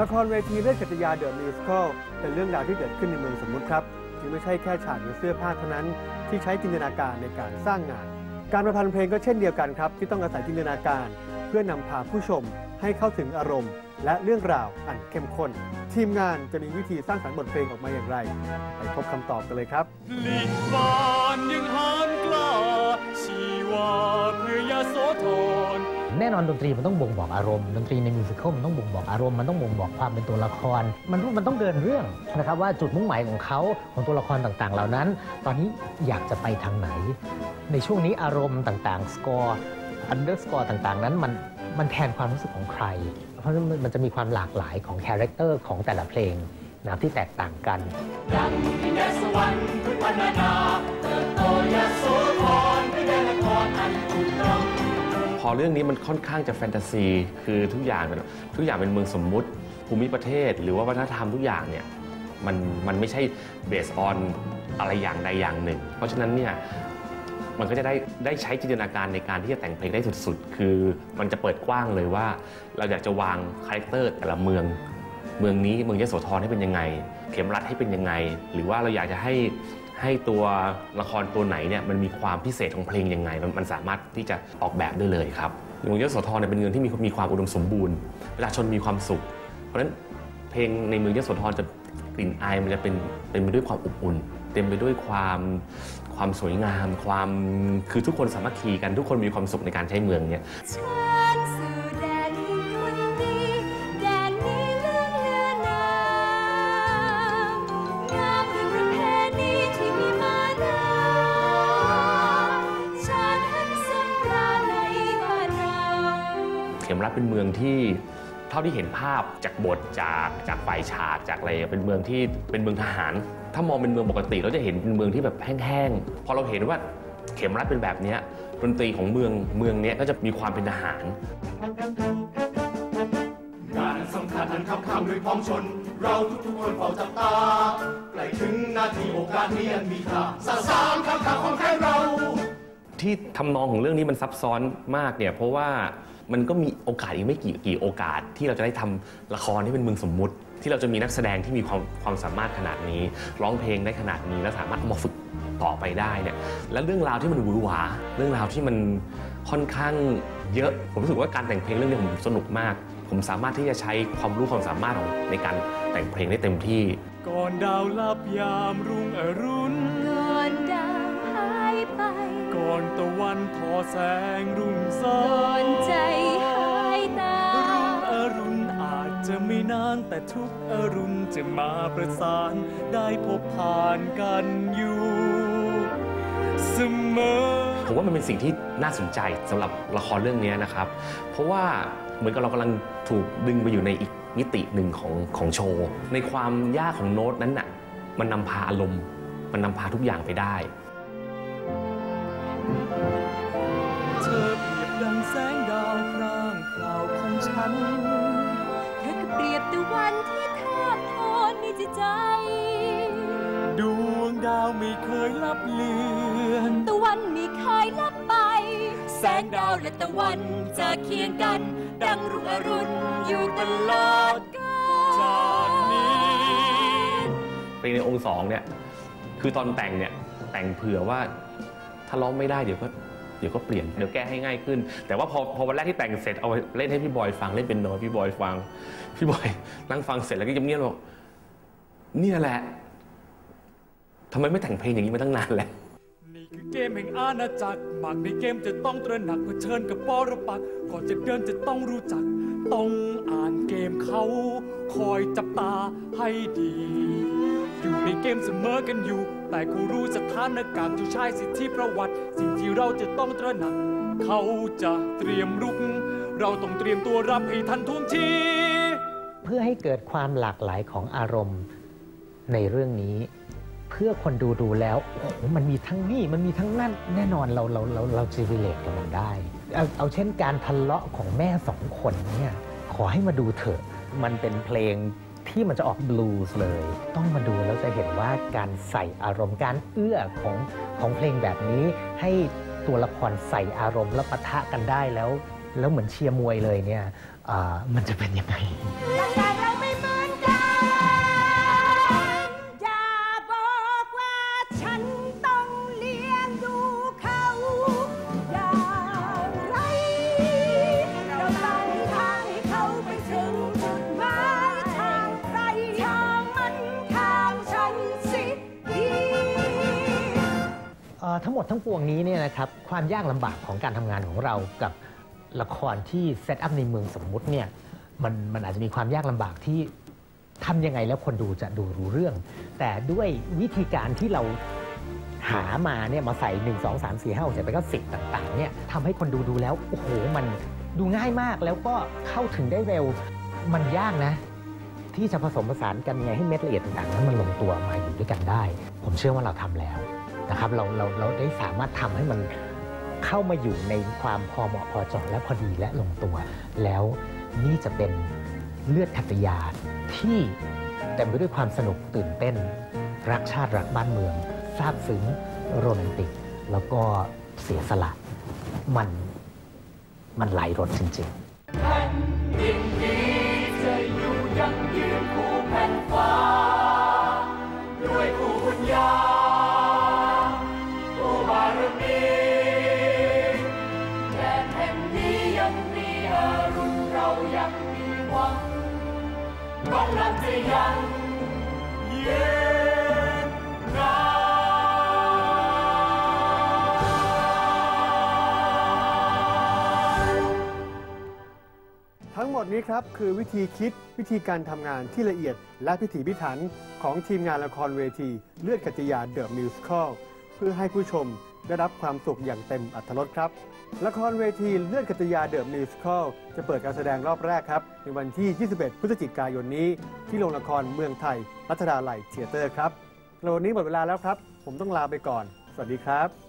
ละครเวทีเรื่องกัตยาเดอะมิวสิควลเป็นเรื่องราวที่เกิดขึ้นในเมืองสมมุติครับจึงไม่ใช่แค่ฉากหรือเสื้อผ้าเท่านั้น ที่ใช้จินตนาการในการสร้างงาน การประพันธ์เพลงก็เช่นเดียวกันครับ ที่ต้องอาศัยจินตนาการ เพื่อนำพาผู้ชมให้เข้าถึงอารมณ์ และเรื่องราวอันเข้มข้น ทีมงานจะมีวิธีสร้างสรรค์บทเพลงออกมาอย่างไร ไปพบคำตอบกันเลยครับลิบานยังหานกล้าชีวาเพื่อยาโสธร แน่นอนดนตรีมันต้องบ่งบอกอารมณ์ดนตรีในมิวสิควลมันต้องบ่งบอกอารมณ์มันต้องบ่งบอกความเป็นตัวละคร มันมันต้องเดินเรื่องนะครับว่าจุดมุ่งหมายของเขาของตัวละครต่างๆ เหล่านั้น ตอนนี้อยากจะไปทางไหน ในช่วงนี้อารมณ์ต่างๆสกอร์อันเดอร์สกอร์ต่างๆ นั้นมันมันแทนความรู้สึกของใคร เพราะมันมันจะมีความหลากหลายของคาแรคเตอร์ของแต่ละเพลงนะที่แตกต่างกันดังดินแดนสวรรค์พุทธนาเติบโตยโสธ อเรื่องนี้มันค่อนข้างจะแฟนตาซี คือทุกอย่างเป็นทุกอย่างเป็นเมืองสมมุติภูมิประเทศ หรือว่าวัฒนธรรมทุกอย่างเนี่ยมันมันไม่ใช่เบสออนอะไรอย่างใดอย่างหนึ่ง เพราะฉะนั้นเนี่ยมันก็จะได้ได้ใช้จินตนาการในการที่จะแต่งเพลงได้สุดๆ คือมันจะเปิดกว้างเลยว่า เราอยากจะวางคาแรคเตอร์แต่ละเมือง เมืองนี้เมืองยโสธรให้เป็นยังไง เข็มรัดให้เป็นยังไง หรือว่าเราอยากจะให้ ให้ตัวละครตัวไหนเนี่ยมันมีความพิเศษของเพลงยังไง มันสามารถที่จะออกแบบได้เลยครับเมืองยโสธรเนี่ยเป็นเมืองที่มีมีความอุดมสมบูรณ์ประชาชนมีความสุข เพราะฉะนั้นเพลงในเมืองยโสธรจะกลิ่นอายมันจะเป็นเป็นไปด้วยความอบอุ่น เต็มไปด้วยความความสวยงาม ความคือทุกคนสามัคคีกันทุกคนมีความสุขในการใช้เมืองเนี่ย รัฐเป็นเมืองที่เท่าที่เห็นภาพจากบทจากจากฝ่ายฉากจากอะไรเป็นเมืองที่เป็นเมืองทหาร ถ้ามองเป็นเมืองปกติเราจะเห็นเป็นเมืองที่แบบแห้งๆพอเราเห็นว่าเข็มรัฐเป็นแบบนี้ดนตรีของเมืองเมืองนี้ก็จะมีความเป็นทหารการสำคัญอันคับข้างด้วยพ้องชน เราทุกๆคนเฝ้าจับตาใกล้ถึงนาทีโอกาสนี้อันมีค่าสาสามคำข่าวของแท้เรา ที่ทำนองของเรื่องนี้มันซับซ้อนมากเนี่ยเพราะว่ามันก็มีโอกาสอีกไม่กี่กี่โอกาส ที่เราจะได้ทำละครที่เป็นเมืองสมมุติ ที่เราจะมีนักแสดงที่มีความความสามารถขนาดนี้ ร้องเพลงได้ขนาดนี้แล้วสามารถมาฝึกต่อไปได้เนี่ยและเรื่องราวที่มันหวือหวา เรื่องราวที่มันค่อนข้างเยอะ ผมรู้สึกว่าการแต่งเพลงเรื่องนี้ผมสนุกมาก ผมสามารถที่จะใช้ความรู้ความสามารถของในการแต่งเพลงได้เต็มที่ ก่อนดาวลับยามรุ่งอรุณ วันทอแสงรุ่งสาก่อนใจหายตารุ่งอรุณอาจจะไม่นานแต่ทุกอรุณจะมาประสานได้พบผ่านกันอยู่เสมอผมว่ามันเป็นสิ่งที่น่าสนใจสำหรับละครเรื่องนี้นะครับ เพราะว่าเหมือนกับเรากำลังถูกดึงไปอยู่ในอีกมิติหนึ่งของของโชว์ ในความยากของโน้ตนั้นน่ะมันนำพาอารมณ์ มันนำพาทุกอย่างไปได้ ในจิตใจ ดวงดาวไม่เคยลับเลือนตะวันมีเคยลับไป แสงดาวและตะวันจะเคียงกัน ดังรุ่งอรุณอยู่ตลอดกาจากนี้เพลงในองค์สองเนี่ยคือตอนแต่งเนี่ยแต่งเผื่อว่าถ้าร้องไม่ได้เดี๋ยวก็เดี๋ยวก็เปลี่ยนเดี๋ยวแก้ให้ง่ายขึ้น แต่ว่าพอพอวันแรกที่แต่งเสร็จเอาเล่นให้พี่บอยฟังเล่นเป็นโนพี่บอยฟัง พี่บอยนั่งฟังเสร็จแล้วก็เงียบๆบอก เนี่ยแหละทำไมไม่แต่งเพลงอย่างนี้มาตั้งนานแล้วนี่คือเกมแห่งอาณาจักรหมากในเกมจะต้องตระหนักเผชิญกับปรปักษ์ก่อนจะเดินจะต้องรู้จัก ต้องอ่านเกมเขา คอยจับตาให้ดี อยู่ในเกมเสมอกันอยู่ แต่เขารู้สถานการณ์ที่ใช้สิทธิประวัติ สิ่งที่เราจะต้องตระหนัก เขาจะเตรียมรุก เราต้องเตรียมตัวรับให้ทันท่วงที เพื่อให้เกิดความหลากหลายของอารมณ์ ในเรื่องนี้ เพื่อคนดูดูแล้วโอ้โหมันมีทั้งนี่มันมีทั้งนั่นแน่นอนเราเราเราเราจะรีเลทกับมันได้เอาเอาเช่นการทะเลาะของแม่สองคนเนี่ยขอให้มาดูเถอะมันเป็นเพลงที่มันจะออกบลูส์เลย ต้องมาดูแล้วจะเห็นว่าการใส่อารมณ์การเอื้อของของเพลงแบบนี้ ให้ตัวละครใส่อารมณ์แล้วปะทะกันได้แล้ว แล้วเหมือนเชียร์มวยเลยเนี่ยมันจะเป็นยังไง ทั้งหมดทั้งปวงนี้เนี่ยนะครับความยากลำบากของการทำงานของเรากับละครที่เซตอัพในเมืองสมมุติเนี่ยมันมันอาจจะมีความยากลำบากที่ทำยังไงแล้วคนดูจะดูรู้เรื่อง แต่ด้วยวิธีการที่เราหามาเนี่ยมาใส่ 1 2 3 4 5 6 7 8 9 10ต่างๆเนี่ยทำให้คนดูดูแล้ว โอ้โห มันดูง่ายมากแล้วก็เข้าถึงได้เร็วมันยากนะ ที่จะผสมผสานกันไงให้เม็ดละเอียดต่างๆนั้นมันลงตัวมาอยู่ด้วยกันได้ ผมเชื่อว่าเราทำแล้ว นะครับเราเราเราได้สามารถทำให้มันเข้ามาอยู่ในความพอเหมาะพอเจาะและพอดีและลงตัว แล้วนี่จะเป็นเลือดขัตยาที่เต็มไปด้วยความสนุกตื่นเต้น รักชาติรักบ้านเมืองซาบซึ้งโรแมนติก แล้วก็เสียสละมันมันไหลายรสจริงๆ นี้ครับคือวิธีคิดวิธีการทำงานที่ละเอียดและพิถีพิถันของทีมงานละครเวที เลือดกัจยาเดอะมิวสิคลเพื่อให้ผู้ชมได้รับความสุขอย่างเต็มอัตรสครับ ละครเวทีเลือดกัจยาเดอะมิวสิคลจะเปิดการแสดงรอบแรกครับ ในวันที่ 21 พฤศจิกายนนี้ ที่โรงละครเมืองไทยรัชดาลัยเทียเตอร์ครับแล้ววันนี้หมดเวลาแล้วครับ ผมต้องลาไปก่อน สวัสดีครับ